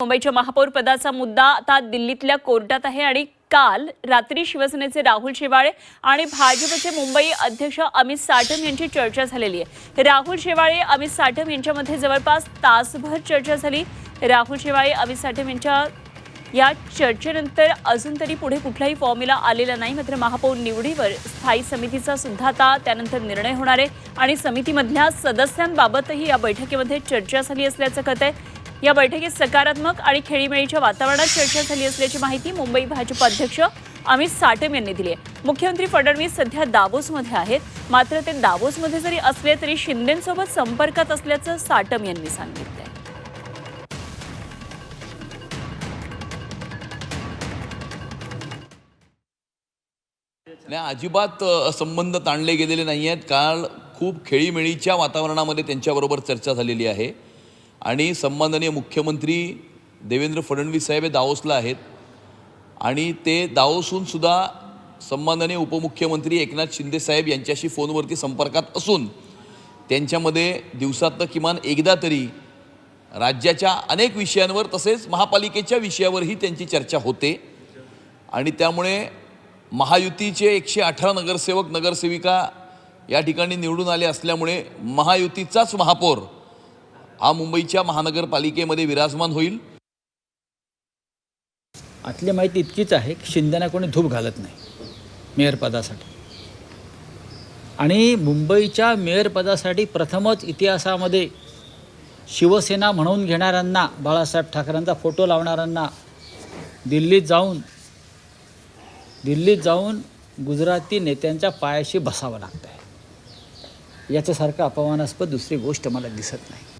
मुंबईच्या महापौरपदाचा मुद्दा आता दिल्लीतल्या कोर्टात आहे आणि काल रात्री शिवसेनेचे राहुल शेवाळे आणि भाजपचे मुंबई अध्यक्ष अमित साटम यांची चर्चा झालेली आहे. राहुल शेवाळे अमित साटम यांच्यामध्ये जवळपास तासभर चर्चा झाली. राहुल शेवाळे अमित साटम यांच्या या चर्चेनंतर अजून तरी पुढे कुठलाही फॉर्म्युला आलेला नाही. मात्र महापौर निवडीवर स्थायी समितीचा सुद्धा आता त्यानंतर निर्णय होणार आहे. आणि समितीमधल्या सदस्यांबाबतही या बैठकीमध्ये चर्चा झाली असल्याचं कळत आहे या बैठकीत सकारात्मक आणि खेळीमेळीच्या वातावरणात चर्चा झाली असल्याची माहिती मुंबई भाजप अध्यक्ष अमित साटम यांनी दिली आहे. मुख्यमंत्री फडणवीस सध्या दावोसमध्ये आहेत. मात्र ते दावोसमध्ये जरी असले तरी शिंदेसोबत संपर्कात असल्याचं साटम यांनी सांगितलं नाही अजिबात संबंध ताणले गेलेले नाही आहेत काल खूप खेळीमेळीच्या वातावरणामध्ये त्यांच्याबरोबर चर्चा झालेली आहे. आणि सन्माननीय मुख्यमंत्री देवेंद्र फडणवीस साहेब हे दावोसला आहेत. आणि ते दावोसून सुद्धा सन्माननीय उपमुख्यमंत्री एकनाथ शिंदे साहेब यांच्याशी फोनवरती संपर्कात असून त्यांच्यामध्ये दिवसातनं किमान एकदा तरी राज्याच्या अनेक विषयांवर तसेच महापालिकेच्या विषयावरही त्यांची चर्चा होते. आणि त्यामुळे महायुतीचे एकशे अठरा नगरसेवक नगरसेविका या ठिकाणी निवडून आले असल्यामुळे महायुतीचाच महापौर हा मुंबईच्या महानगरपालिकेमध्ये विराजमान होईल. आतली माहिती इतकीच आहे की शिंदेना कोणी धूप घालत नाही मेयरपदासाठी आणि मुंबईच्या मेयरपदासाठी प्रथमच इतिहासामध्ये शिवसेना म्हणून घेणाऱ्यांना बाळासाहेब ठाकरेंचा फोटो लावणाऱ्यांना दिल्लीत जाऊन दिल्लीत जाऊन गुजराती नेत्यांच्या पायाशी बसावं लागतं आहे याच्यासारखं अपमानास्पद दुसरी गोष्ट मला दिसत नाही.